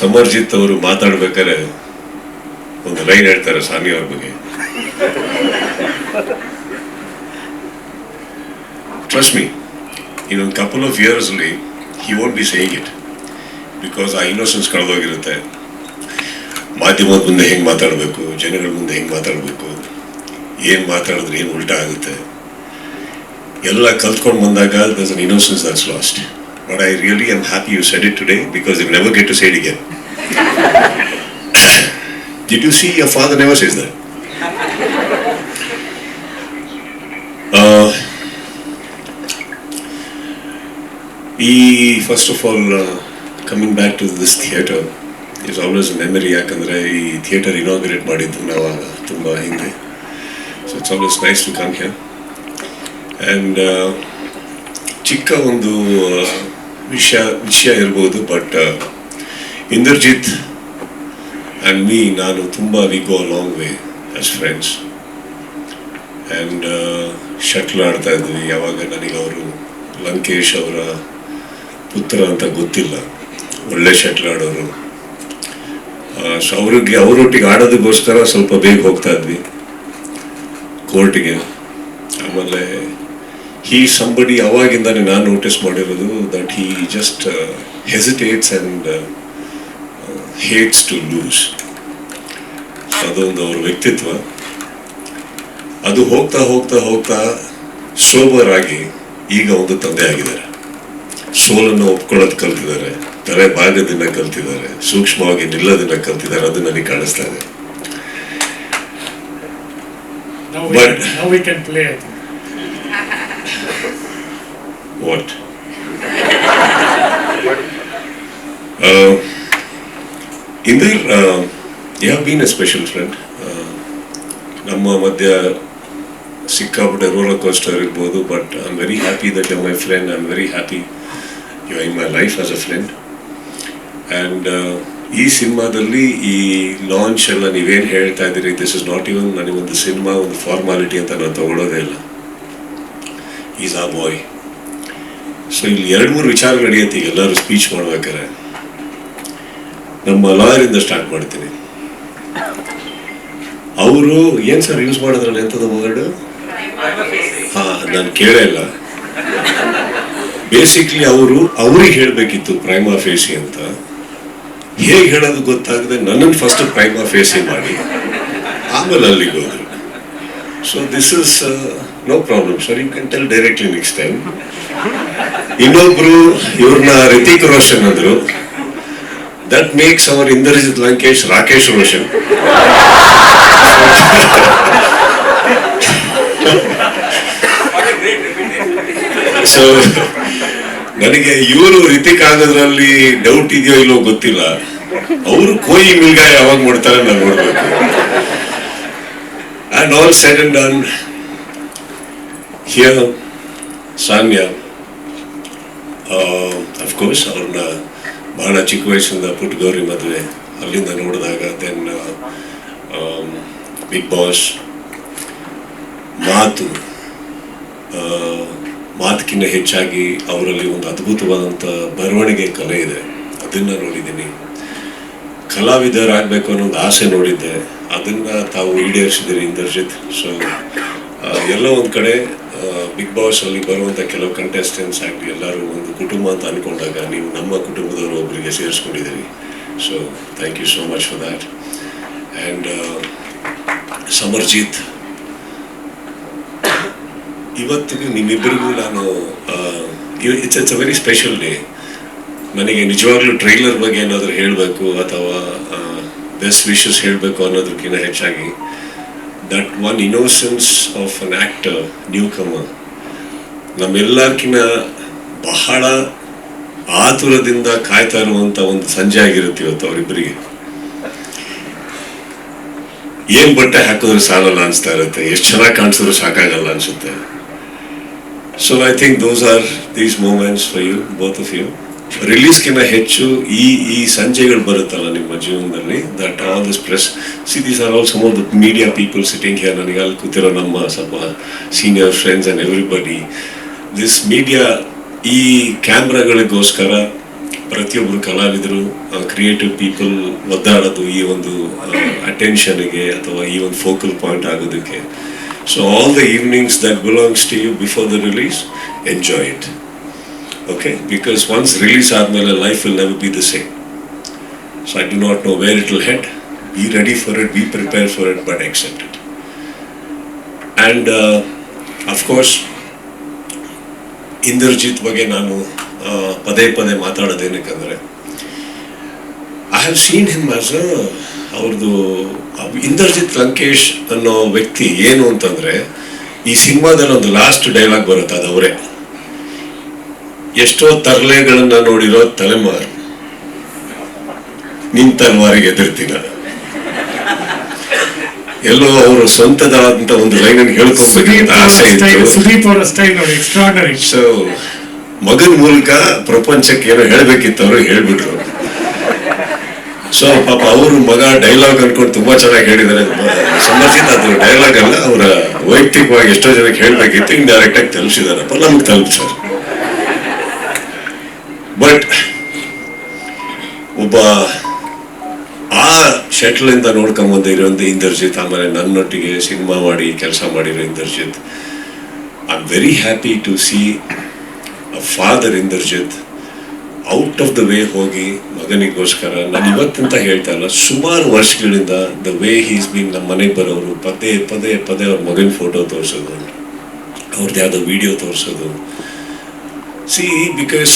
ಸಮರ್ಜಿತ್ ಅವರು ಮಾತಾಡ್ಬೇಕಾದ್ರೆ ಒಂದು ಲೈನ್ ಹೇಳ್ತಾರೆ ಸಾನಿ ಅವ್ರ ಬಗ್ಗೆ. ಟ್ರಸ್ಟ್ ಮೀ ಇನ್ನೊಂದು ಕಪಲ್ ಆಫ್ ಇಯರ್ಸ್ ಅಲ್ಲಿ he won't be saying it because ಆ ಇನ್ನೋಸೆನ್ಸ್ ಕಳೆದೋಗಿರುತ್ತೆ. ಮಾಧ್ಯಮದ ಮುಂದೆ ಹೆಂಗೆ ಮಾತಾಡಬೇಕು, ಜನಗಳ ಮುಂದೆ ಹೆಂಗೆ ಮಾತಾಡಬೇಕು, ಏನು ಮಾತಾಡಿದ್ರೆ ಏನು ಉಲ್ಟಾ ಆಗುತ್ತೆ. ಎಲ್ಲ ಕಲ್ತ್ಕೊಂಡು ಬಂದಾಗ thus an innocence that's lost but I really am happy you said it today because you never get to side again did you see your father never says that ಈ first of all coming back to this theatre is always memory ಯಾಕಂದರೆ ಈ theatre inaugurate ಮಾಡಿದ್ದು ನಾವು ತುಂಬ ಹಿಂದೆ. So it's always nice to come here and ಚಿಕ್ಕ ಒಂದು ವಿಷಯ ವಿಷಯ ಇರ್ಬೋದು ಬಟ್ ಇಂದರ್ಜಿತ್ ಆ್ಯಂಡ್ ಮೀ ನಾನು ತುಂಬ we go long way as friends and shuttle ಆಡ್ತಾ ಇದ್ವಿ. ಯಾವಾಗ ನನಗೆ ಅವರು ಲಂಕೇಶ್ ಅವರ ಪುತ್ರ ಅಂತ ಗೊತ್ತಿಲ್ಲ. ಒಳ್ಳೆ ಶಟ್ಲ್ ಆಡೋರು. ಸೊ ಅವ್ರಿಗೆ, ಅವರೊಟ್ಟಿಗೆ ಆಡೋದಕ್ಕೋಸ್ಕರ ಸ್ವಲ್ಪ ಬೇಗ ಹೋಗ್ತಾ ಇದ್ವಿ. ಕೋರ್ಟಿಗೆ ಆಮೇಲೆ ಹೀ ಸಂಬಡಿ ಅವಾಗಿಂದಾನೆ ನಾನು ನೋಟಿಸ್ ಮಾಡಿರೋದು that he just hesitates and hates to lose ಅದೊಂದು ಅವ್ರ ವ್ಯಕ್ತಿತ್ವ. ಅದು ಹೋಗ್ತಾ ಹೋಗ್ತಾ ಹೋಗ್ತಾ ಸೋಬರ್ ಆಗಿ ಈಗ ಒಂದು ತಂದೆ ಆಗಿದ್ದಾರೆ. ಸೋಲನ್ನು ಒಪ್ಕೊಳ್ಳೋದು ಕಲ್ತಿದ್ದಾರೆ. ತಲೆ ಭಾಗದಿಂದ ಕಲ್ತಿದ್ದಾರೆ. ಸೂಕ್ಷ್ಮವಾಗಿ ನಿಲ್ಲೋದನ್ನ ಕಲ್ತಿದ್ದಾರೆ. ಅದು ನನಗೆ ಕಾಣಿಸ್ತಾ ಇದೆ. What? uh, Indir, uh, you have been a special friend. Uh, ನಮ್ಮ ಮಧ್ಯ ಸಿಕ್ಕಾಪಟ್ಟೆ ರೋಲರ್ ಕೋಸ್ಟರ್ ಇರ್ಬೋದು but I am very happy that you my friend I am very happy you in my life as a friend and ಈ ಸಿನಿಮಾದಲ್ಲಿ ಈ launch ಎಲ್ಲ ನೀವೇನು ಹೇಳ್ತಾ ಇದ್ದೀರಿ ದಿಸ್ ಇಸ್ ನಾಟ್ ಈವನ್ ನನಗೊಂದು ಸಿನಿಮಾ ಒಂದು ಫಾರ್ಮಾಲಿಟಿ ಅಂತ ನಾನು ತಗೊಳ್ಳೋದೇ ಇಲ್ಲ ಈಸ್ ಆ ಬಾಯ್ ಸೊ ಇಲ್ಲಿ ಎರಡು ಮೂರು ವಿಚಾರ ನಡೆಯುತ್ತೆ ಎಲ್ಲರೂ ಸ್ಪೀಚ್ ಮಾಡ್ಬೇಕಾರೆ ನಮ್ಮ ಲಾಯರಿಂದ ಸ್ಟಾರ್ಟ್ ಮಾಡ್ತೀನಿ. ಅವರು, ಏನ್ ಸರ್ ಯೂಸ್ ಮಾಡಿದ್ರಲ್ಲ ಎಂಥದ ವರ್ಡ್ ಹಾ, ನಾನು ಕೇಳೇ ಇಲ್ಲ. ಬೇಸಿಕ್ಲಿ ಅವರು, ಅವ್ರಿಗೆ ಹೇಳಬೇಕಿತ್ತು ಪ್ರೈಮಾ ಫೇಸಿ ಅಂತ. ಹೇಗೆ ಹೇಳೋದು ಗೊತ್ತಾಗದೆ ನನ್ನನ್ನು ಫಸ್ಟ್ ಪ್ರೈಮಾ ಫೇಸಿ ಮಾಡಿ, ಆಮೇಲೆ ಅಲ್ಲಿಗೆ ಹೋದ್ರು. So this is no problem sir you can tell directly next time ಇನ್ನೊಬ್ರು ಇವ್ರನ್ನ ರಿತಿಕ್ ರೋಷನ್ ಅಂದ್ರು. That makes hour Indrajit Lankesh Rakesh Roshan so ನನಗೆ ಇವರು ರಿತಿಕ್ ಆಗೋದ್ರಲ್ಲಿ ಡೌಟ್ ಇದೆಯೋ ಇಲ್ಲೋ ಗೊತ್ತಿಲ್ಲ. ಅವರು ಕೋಯಿ ಮಿಲ್ಗ ಯಾವಾಗ ಮಾಡ್ತಾರೆ ನಾನು ನೋಡ್ಬೇಕು. And all said and done here Sanya of course ಅವ್ರನ್ನ ಬಹಳ ಚಿಕ್ಕ ವಯಸ್ಸಿಂದ ಪುಟ್ಟಗೌರಿ ಮದುವೆ. ಅಲ್ಲಿಂದ ನೋಡಿದಾಗ ದೆನ್ ಬಿಗ್ ಬಾಸ್ ಮಾತು ಆ, ಮಾತಕ್ಕಿಂತ ಹೆಚ್ಚಾಗಿ ಅವರಲ್ಲಿ ಒಂದು ಅದ್ಭುತವಾದಂಥ ಬರವಣಿಗೆ ಕಲೆ ಇದೆ. ಅದನ್ನು ನೋಡಿದ್ದೀನಿ. ಕಲಾವಿದರಾಗಬೇಕು ಅನ್ನೋ ಒಂದು ಆಸೆ ನೋಡಿದ್ದೆ. ಅದನ್ನು ತಾವು ಈಡೇರಿಸಿದ್ದೀರಿ ಇಂದರ್ಜಿತ್. ಸೊ ಎಲ್ಲ ಒಂದು ಕಡೆ ಬಿಗ್ ಬಾಸ್ ಅಲ್ಲಿ ಬರುವಂಥ ಕೆಲವು ಕಂಟೆಸ್ಟೆಂಟ್ಸ್ ಆಗಲಿ ಎಲ್ಲರೂ ಒಂದು ಕುಟುಂಬ ಅಂತ ಅನ್ಕೊಂಡಾಗ ನೀವು ನಮ್ಮ ಕುಟುಂಬದವರು ಒಬ್ಬರಿಗೆ ಸೇರಿಸ್ಕೊಂಡಿದ್ದೀರಿ. So thank you so much for that and Samarjit ಇವತ್ತಿಗೂ ನಿಮ್ಮಿಬ್ಬರಿಗೂ ನಾನು it's it's a very special day ನನಗೆ ನಿಜವಾಗ್ಲೂ ಟ್ರೈಲರ್ ಬಗ್ಗೆ ಏನಾದರೂ ಹೇಳಬೇಕು ಅಥವಾ ಬೆಸ್ಟ್ ವಿಶಸ್ ಹೇಳಬೇಕು ಅನ್ನೋದಕ್ಕಿಂತ ಹೆಚ್ಚಾಗಿ. That one innocence of an actor newcomer ನಮ್ಮೆಲ್ಲರ್ಕಿನ್ನ ಬಹಳ ಆತುರದಿಂದ ಕಾಯ್ತಾ ಇರುವಂತ ಒಂದು ಸಂಜೆ ಆಗಿರುತ್ತೆ ಇವತ್ತು ಅವರಿಬ್ಬರಿಗೆ. ಏನ್ ಬಟ್ಟೆ ಹಾಕಿದ್ರೆ ಸಾಲಲ್ಲ ಅನ್ಸ್ತಾ ಇರುತ್ತೆ. ಎಷ್ಟು ಚೆನ್ನಾಗಿ ಕಾಣಿಸಿದ್ರು ಸಾಕಾಗಲ್ಲ ಅನ್ಸುತ್ತೆ. So I think those are these moments for you both of you ರಿಲೀಸ್ಗಿಂತ ಹೆಚ್ಚು ಈ ಈ ಸಂಜೆಗಳು ಬರುತ್ತಲ್ಲ ನಿಮ್ಮ ಜೀವನದಲ್ಲಿ? That all this press see these are all some of the media people sitting here ನನಗೆ ಅಲ್ಲಿ ಕೂತಿರೋ ನಮ್ಮ ಸ್ವಲ್ಪ senior friends and everybody this media ಈ ಕ್ಯಾಮ್ರಾಗಳಿಗೋಸ್ಕರ ಪ್ರತಿಯೊಬ್ಬರು ಕಲಾವಿದರು ಕ್ರಿಯೇಟಿವ್ ಪೀಪಲ್ ಒದ್ದಾಡೋದು ಈ ಒಂದು ಅಟೆನ್ಷನ್ಗೆ ಅಥವಾ ಈ ಒಂದು ಫೋಕಲ್ ಪಾಯಿಂಟ್ ಆಗೋದಕ್ಕೆ. So all the evenings that belongs to you before the release enjoy it okay because once release ಆದಮೇಲೆ life will never be the same so I do not know where it will head be ready for it be prepare for it but except it and of course Indrajit ಬಗ್ಗೆ ನಾನು ಪದೇ ಪದೇ ಮಾತಾಡೋದೇನಕ್ಕಂದರೆ I have seen him as ಅವ್ರದ್ದು ಇಂದರ್ಜಿತ್ ಲಂಕೇಶ್ ಅನ್ನೋ ವ್ಯಕ್ತಿ ಏನು ಅಂತಂದರೆ, ಈ ಸಿನಿಮಾದಲ್ಲಿ ಒಂದು ಲಾಸ್ಟ್ ಡೈಲಾಗ್ ಬರುತ್ತೆ, ಅದು ಅವರೇ. ಎಷ್ಟೋ ತರಲೆಗಳನ್ನ ನೋಡಿರೋ ತಲೆಮಾರು ನಿನ್ ತಲೆಮಾರಿಗೆ ಎದುರ್ತೀನ ಎಲ್ಲೋ ಅವರು ಸ್ವಂತದಾದಂತ ಒಂದು ಲೈನ್ ಅನ್ನು ಎಕ್ಸ್ಟ್ರಾಡನರಿ ಸೊ ಮಗನ ಮೂಲಕ ಪ್ರಪಂಚಕ್ಕೆ ಏನೋ ಹೇಳ್ಬೇಕಿತ್ತು ಅವರು ಹೇಳ್ಬಿಟ್ರು. ಸೊ ಪಾಪ ಅವರು ಮಗ ಡೈಲಾಗ್ ಅನ್ಕೊಂಡು ತುಂಬಾ ಚೆನ್ನಾಗಿ ಹೇಳಿದ್ದಾರೆ. ಸಮರ್ಜಿತ ಅದು ಡೈಲಾಗ್ ಅಲ್ಲ ಅವರ ವೈಯಕ್ತಿಕವಾಗಿ ಎಷ್ಟೋ ಜನಕ್ಕೆ ಹೇಳ್ಬೇಕಿತ್ತು ಡೈರೆಕ್ಟ್ ಆಗಿ ತಲುಪಿಸಿದಾರಪ್ಪ ನಮ್ಗೆ ತಲುಪಿಸ್ತಾರೆ ಬಟ್ ಒಬ್ಬ ಆ ಶಟ್ಲ್ ಇಂದ ನೋಡ್ಕೊಂಡ್ ಬಂದಿರೋಂಥ ಇಂದರ್ಜಿತ್, ಆಮೇಲೆ ನನ್ನೊಟ್ಟಿಗೆ ಸಿನಿಮಾ ಮಾಡಿ, ಕೆಲಸ ಮಾಡಿರೋ Inderjit. I am very happy to see a father Inderjit out of the way ಹೋಗಿ ಮಗನಿಗೋಸ್ಕರ. ನಾನು ಇವತ್ತಂತ ಹೇಳ್ತಾ ಇಲ್ಲ, ಸುಮಾರು ವರ್ಷಗಳಿಂದ ದ ವೇ ಹೀಸ್ ಬೀನ್ ನಮ್ಮ ಮನೆಗೆ ಬರೋರು, ಪದೇ ಪದೇ ಪದೇ ಅವ್ರ ಮಗನ ಫೋಟೋ ತೋರಿಸೋದು ಅವ್ರದ್ದು ಯಾವುದೋ ವಿಡಿಯೋ ತೋರಿಸೋದು. See because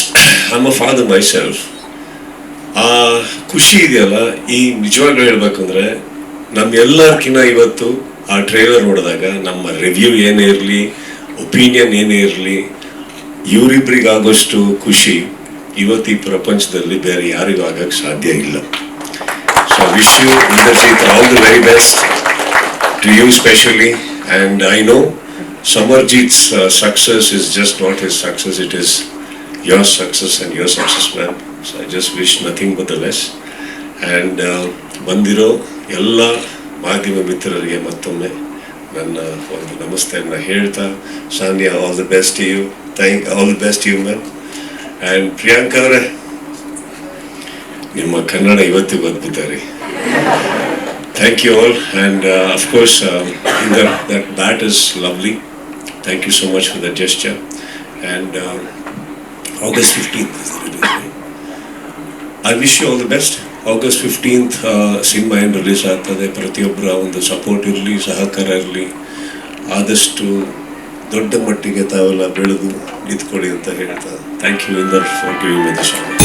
I'm a father myself ಆ ಖುಷಿ ಇದೆಯಲ್ಲ, ಈ ನಿಜವಾಗ್ಲೂ ಹೇಳ್ಬೇಕಂದ್ರೆ, ನಮ್ಮೆಲ್ಲರ್ಕಿನ್ನ ಇವತ್ತು ಆ ಟ್ರೇಲರ್ ನೋಡಿದಾಗ ನಮ್ಮ ರಿವ್ಯೂ ಏನೇ ಇರಲಿ ಒಪಿನಿಯನ್ ಏನೇ ಇರಲಿ ಇವರಿಬ್ಬರಿಗಾಗೋಷ್ಟು ಖುಷಿ ಇವತ್ತು ಈ ಪ್ರಪಂಚದಲ್ಲಿ ಬೇರೆ ಯಾರಿಗೂ ಆಗಕ್ಕೆ ಸಾಧ್ಯ ಇಲ್ಲ. So wish you Indrajit all the very best to you specially and I know Samarjit's uh, success is just not his success, it is your success and your success, man. So I just wish nothing but the best. And uh, ಬಂದಿರೋ ಎಲ್ಲ ಮಾಧ್ಯಮ ಮಿತ್ರರಿಗೆ ಮತ್ತೊಮ್ಮೆ ನನ್ನ ಒಂದು ನಮಸ್ತೆಯನ್ನು ಹೇಳ್ತಾ Sanya all the best you thank all the best you ma'am and Priyanka ಅವರೇ ನಿಮ್ಮ ಕನ್ನಡ ಇವತ್ತಿಗೂ ಅದ್ಭುತ ರೀ Thank you all, and uh, of course, um, that, Thank you so much for that gesture. And um, August 15th, is the release, right? I wish you all the best. August fifteenth cinema ಏನು release ಆಗ್ತದೆ ಪ್ರತಿಯೊಬ್ಬರ ಒಂದು support ಇರಲಿ ಸಹಕಾರ ಇರಲಿ ಆದಷ್ಟು ದೊಡ್ಡ ಮಟ್ಟಿಗೆ ತಾವೆಲ್ಲ ಬೆಳೆದು ನಿಂತ್ಕೊಳ್ಳಿ ಅಂತ ಹೇಳ್ತಾ thank you Inder for giving me the song